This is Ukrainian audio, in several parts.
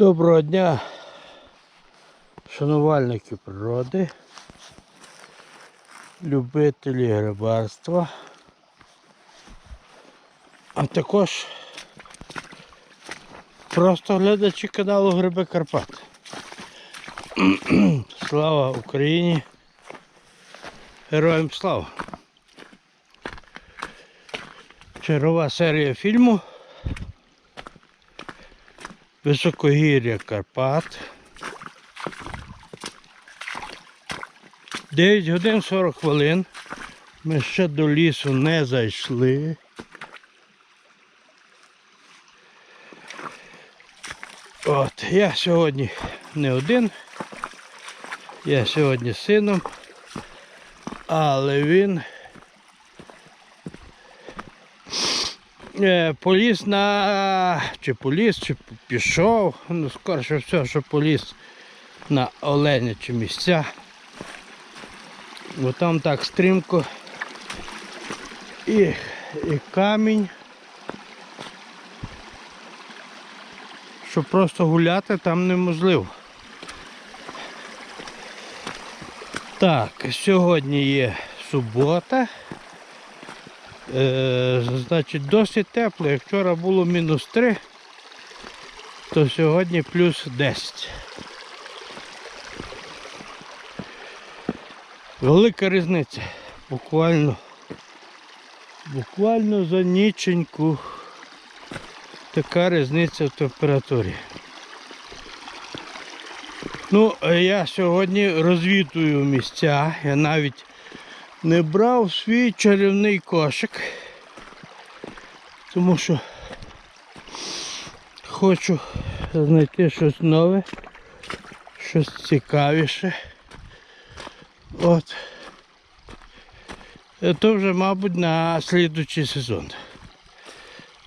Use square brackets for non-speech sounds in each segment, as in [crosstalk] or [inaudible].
Доброго дня, шанувальники природи, любителі рибарства, а також просто глядачі каналу Гриби Карпат. [clears throat] Слава Україні! Героям слава! Чергова серія фільму Високогір'я Карпат. 9 годин 40 хвилин. Ми ще до лісу не зайшли. От, я сьогодні не один. Я сьогодні з сином, але він поліз на чи поліз, чи пішов, ну скоріше все, що поліз на оленячі місця. Бо там так стрімко і, і камінь. Що просто гуляти там неможливо. Так, сьогодні є субота. Е, значить, досить тепло. Як вчора було мінус 3, то сьогодні плюс 10. Велика різниця. Буквально, буквально за ніченьку така різниця в температурі. Ну, я сьогодні розвітую місця. Я навіть не брав свій чарівний кошик, тому що хочу знайти щось нове, щось цікавіше. От. Е, То вже, мабуть, на слідуючий сезон.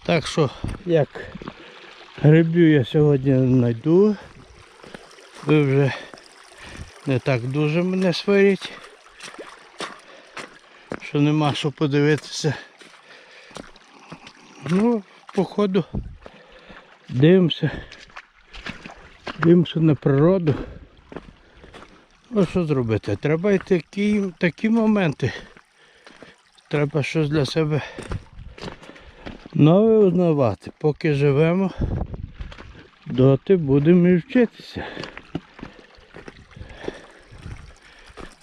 Так що, як грибів я сьогодні знайду, ви вже не так дуже мене сваріть що нема що подивитися. Ну, походу дивимося. Дивимося на природу. Ну що зробити? Треба й такі, такі моменти. Треба щось для себе нове узнавати. Поки живемо, доти будемо вчитися.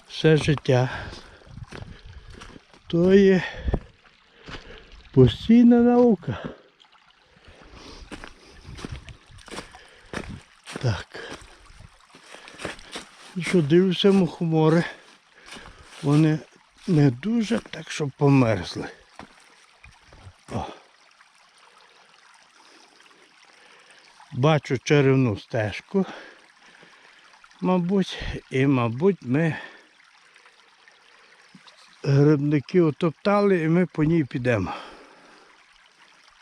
Все життя то є постійна наука. Так. Що дивлюся мухомори, вони не дуже так, щоб померзли. О. Бачу черевну стежку, мабуть, і, мабуть, ми грибники утоптали і ми по ній підемо.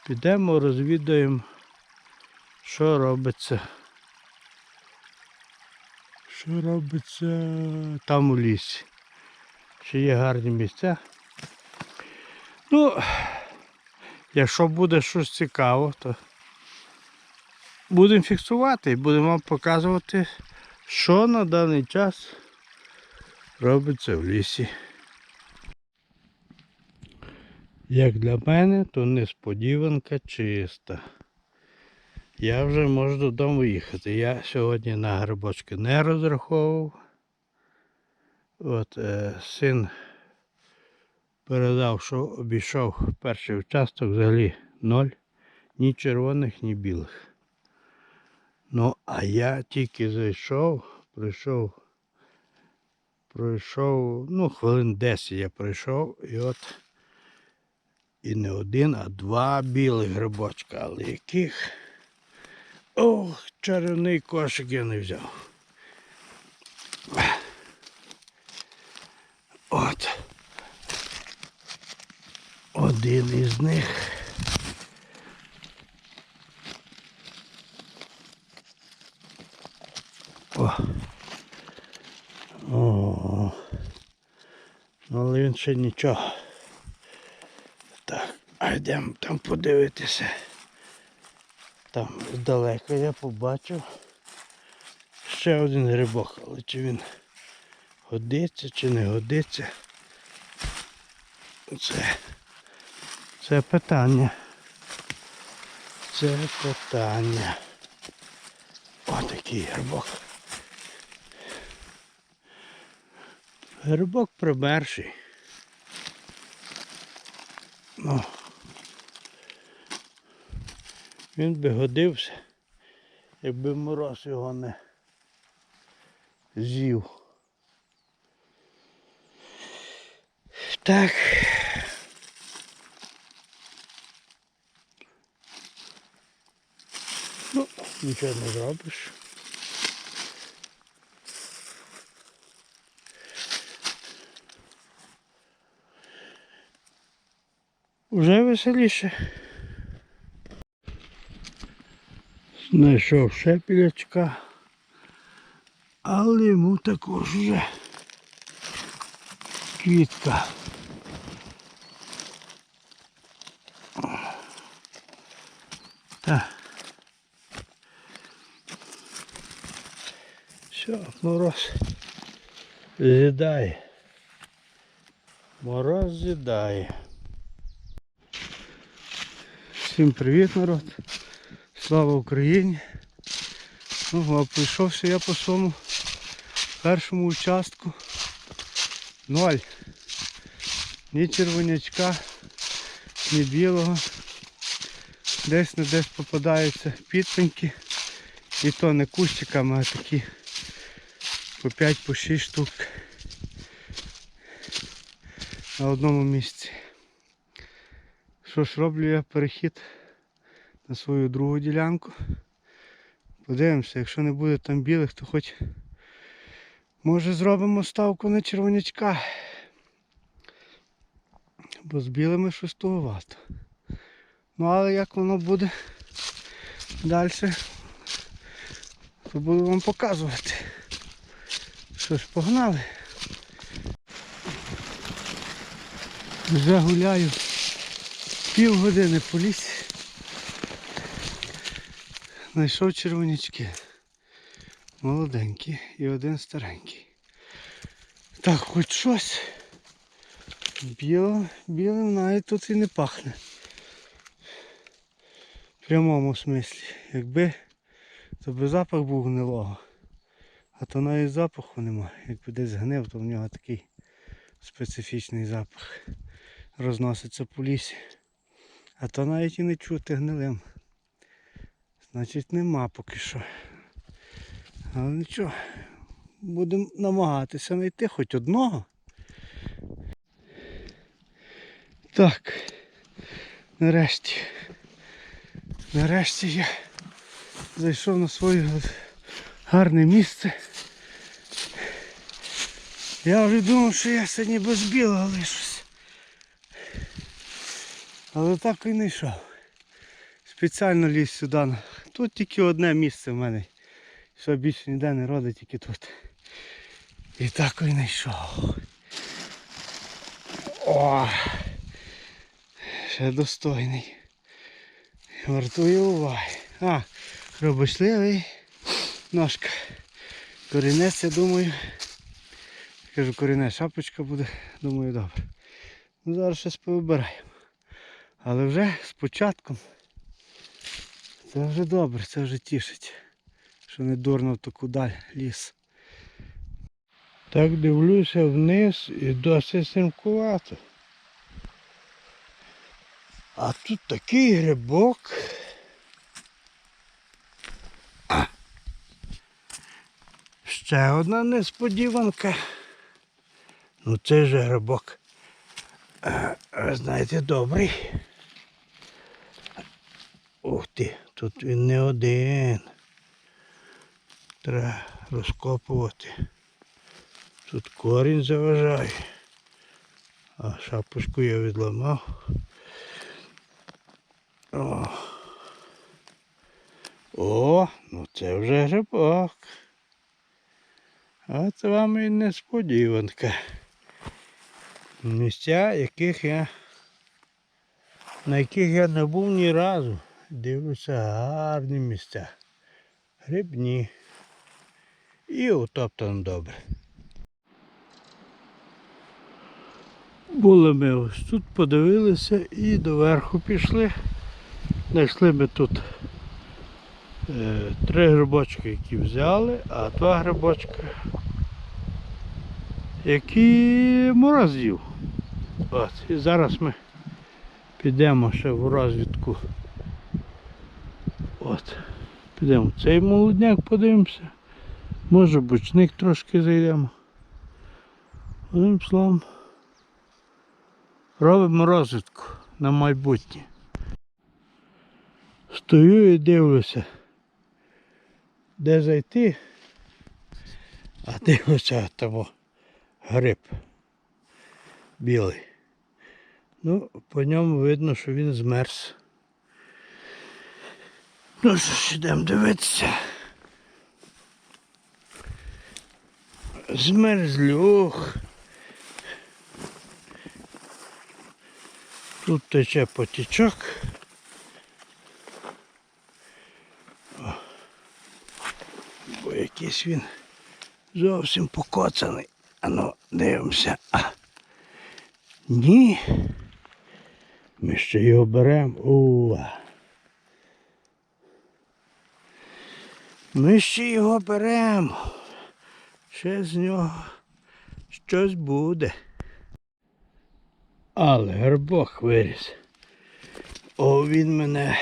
Підемо, розвідаємо, що робиться. Що робиться там у лісі. Чи є гарні місця. Ну, якщо буде щось цікаво, то будемо фіксувати і будемо вам показувати, що на даний час робиться в лісі. Як для мене, то несподіванка чиста. Я вже можу додому їхати. Я сьогодні на грибочки не розраховував. От е, син передав, що обійшов перший участок взагалі ноль. Ні червоних, ні білих. Ну, а я тільки зайшов, прийшов, пройшов, ну, хвилин 10 я пройшов і от. І не один, а два білих грибочка, але яких. Ох, чарівний кошик я не взяв. От. Один із них. О. О. Ну, але він ще нічого. Йдемо там подивитися. Там здалека я побачив ще один грибок, але чи він годиться чи не годиться. Це, це питання. Це питання. Отакий грибок. Грибок примерший. Ну, він би годився, якби мороз його не з'їв. Так. Ну, нічого не зробиш. Уже веселіше. Знайшов ще білячка, але йому також вже квітка. Все, мороз з'їдає. Мороз з'їдає. Всім привіт, народ. Слава Україні. Ну, а прийшовся я по своєму першому участку. Ноль. Ні червонячка, ні білого. Десь не десь попадаються підпеньки. І то не кущиками, а такі по 5 по 6 штук на одному місці. Що ж роблю я перехід на свою другу ділянку. Подивимося, якщо не буде там білих, то хоч може зробимо ставку на червонячка. Бо з білими щось туговато. Ну але як воно буде далі, то буду вам показувати. Що ж, погнали. Вже гуляю півгодини по лісі. Знайшов червонячки. Молоденькі і один старенький. Так, хоч щось. Біло, білим навіть тут і не пахне. В прямому смислі. Якби то би запах був гнилого. А то навіть запаху нема. Якби десь гнив, то в нього такий специфічний запах. Розноситься по лісі. А то навіть і не чути гнилим. Значить нема поки що. Але нічого. Будемо намагатися знайти хоч одного. Так. Нарешті. Нарешті я зайшов на своє гарне місце. Я вже думав, що я сьогодні без білого лишусь. Але так і не йшов. Спеціально ліз сюди. Тут тільки одне місце в мене. Що більше ніде не родить, тільки тут. І так і не йшов. О! Ще достойний. Вартує уваги. А, хробочливий. Ножка. Корінець, я думаю. Кажу, корінець шапочка буде, думаю, добре. Ну, зараз щось повибираємо. Але вже з початком. Це вже добре, це вже тішить. Що не дурно в таку даль ліс. Так дивлюся вниз і досить стрімкувато. А тут такий грибок. А. Ще одна несподіванка. Ну це же грибок. Ви знаєте, добрий. Ух ти, тут він не один. Треба розкопувати. Тут корінь заважає. А шапочку я відламав. О, О ну це вже грибок. Це вам і несподіванка. Місця, яких я, на яких я не був ні разу. Дивлюся гарні місця. Грибні. І утоптано добре. Були ми ось тут, подивилися і доверху пішли. Знайшли ми тут е, три грибочки, які взяли, а два грибочка, які мороз. От, і зараз ми підемо ще в розвідку. От. Підемо в цей молодняк подивимося. Може бочник трошки зайдемо. Одним словом. Робимо розвідку на майбутнє. Стою і дивлюся, де зайти, а дивлюся того гриб білий. Ну, по ньому видно, що він змерз. Ну що ж, йдемо дивитися. Змерзлюх. Тут тече потічок. Бо якийсь він зовсім покоцаний. Ану, дивимося. А. Ні. Ми ще його беремо. Уа. Ми ще його беремо. Ще з нього щось буде. Але гербок виріс. О, він мене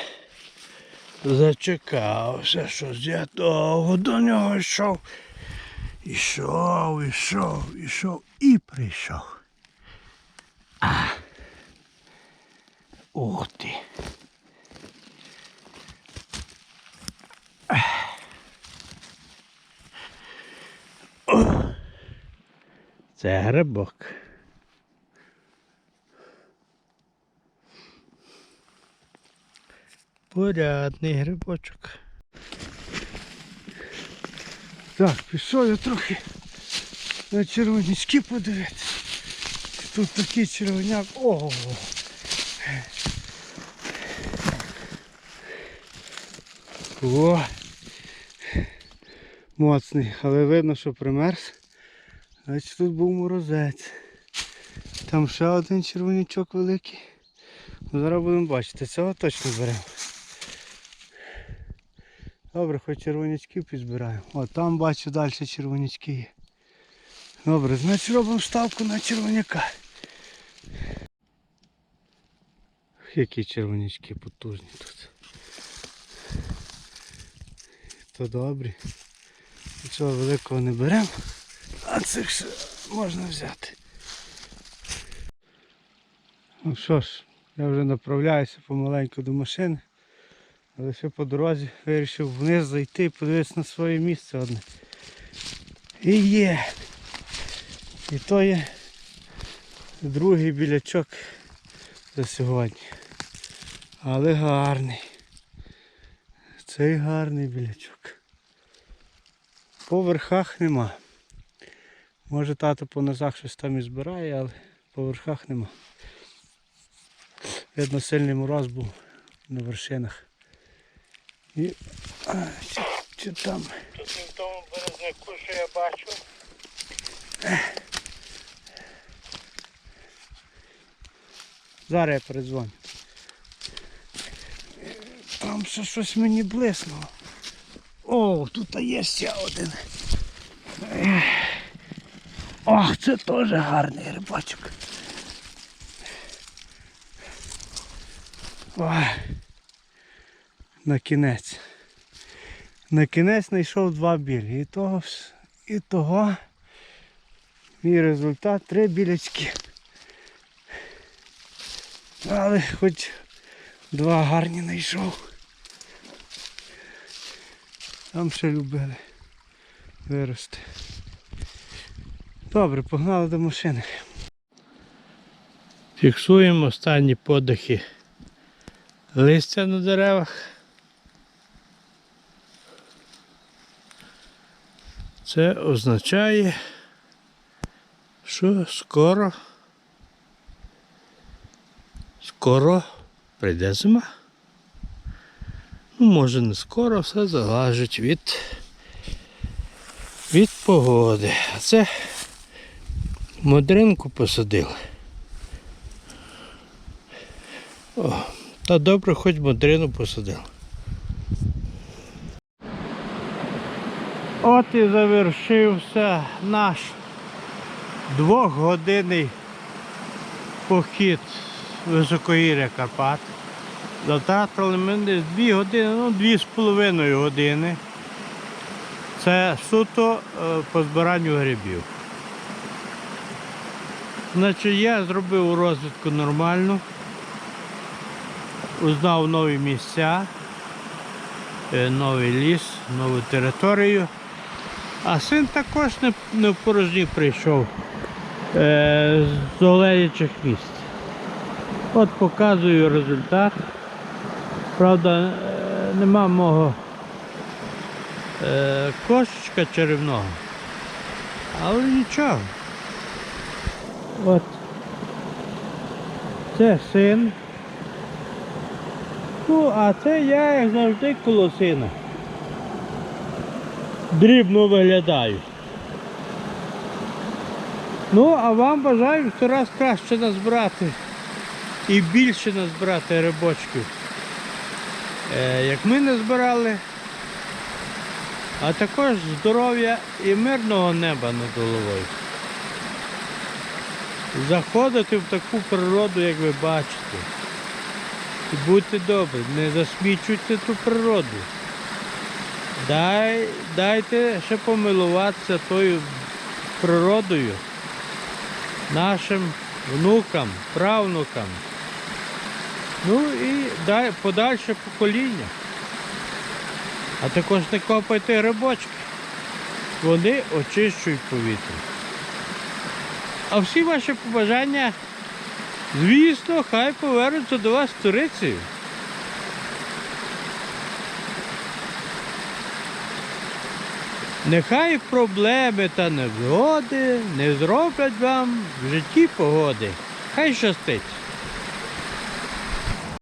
зачекався, що я довго до нього йшов. Ішов, ішов, ішов і прийшов. А. Ух ти. О. Це грибок. Порядний грибочок. Так, пішов я трохи на червонячки подивитися. Тут такий червоняк. Ого. О! Моцний, але видно, що примерз. Значить тут був морозець. Там ще один червонячок великий. Ну, зараз будемо бачити, цього точно беремо. Добре, хоч червонячків підзбираємо. О, там бачу далі червонячки є. Добре, значить робимо ставку на червоняка. Які червонячки потужні тут. То добрі. Нічого великого не беремо, а цих ще можна взяти. Ну що ж, я вже направляюся помаленьку до машини. Але ще по дорозі вирішив вниз зайти і подивитися на своє місце одне. І є. І то є другий білячок за сьогодні. Але гарний. Цей гарний білячок. По верхах нема. Може тато по низах щось там і збирає, але по верхах нема. Видно сильний мороз був на вершинах. І чи, чи там. Тут в тому березняку, що я бачу. Зараз я передзвоню. Там ще щось мені блиснуло. О, тут є ще один. Ех. О, це теж гарний рибачок. Ой. На кінець. На кінець знайшов два білі. І того, і того мій результат три білячки. Але хоч два гарні знайшов. Там ще любили вирости. Добре, погнали до машини. Фіксуємо останні подихи листя на деревах. Це означає, що скоро, скоро прийде зима. Може не скоро, все залежить від, від погоди. А це модринку посадили. О, та добре, хоч модрину посадили. От і завершився наш двохгодинний похід високогір'я Карпат. Затратили ми десь дві години, ну дві з половиною години. Це суто е, по збиранню грибів. Значить, я зробив розвідку нормально, узнав нові місця, е, новий ліс, нову територію. А син також не, в порожні прийшов е, з олеючих місць. От показую результат. Правда, е, нема мого е, кошечка черевного. Але нічого. От. Це син. Ну, а це я як завжди коло сина. Дрібно виглядаю. Ну, а вам бажаю сто раз краще назбирати і більше назбирати рибочків. Е, як ми назбирали, а також здоров'я і мирного неба над головою. Заходити в таку природу, як ви бачите. І будьте добрі, не засмічуйте ту природу. Дай, дайте ще помилуватися тою природою нашим внукам, правнукам. Ну і подальше покоління. А також не копайте грибочки. Вони очищують повітря. А всі ваші побажання, звісно, хай повернуться до вас турицею. Нехай проблеми та невзгоди не зроблять вам в житті погоди. Хай щастить.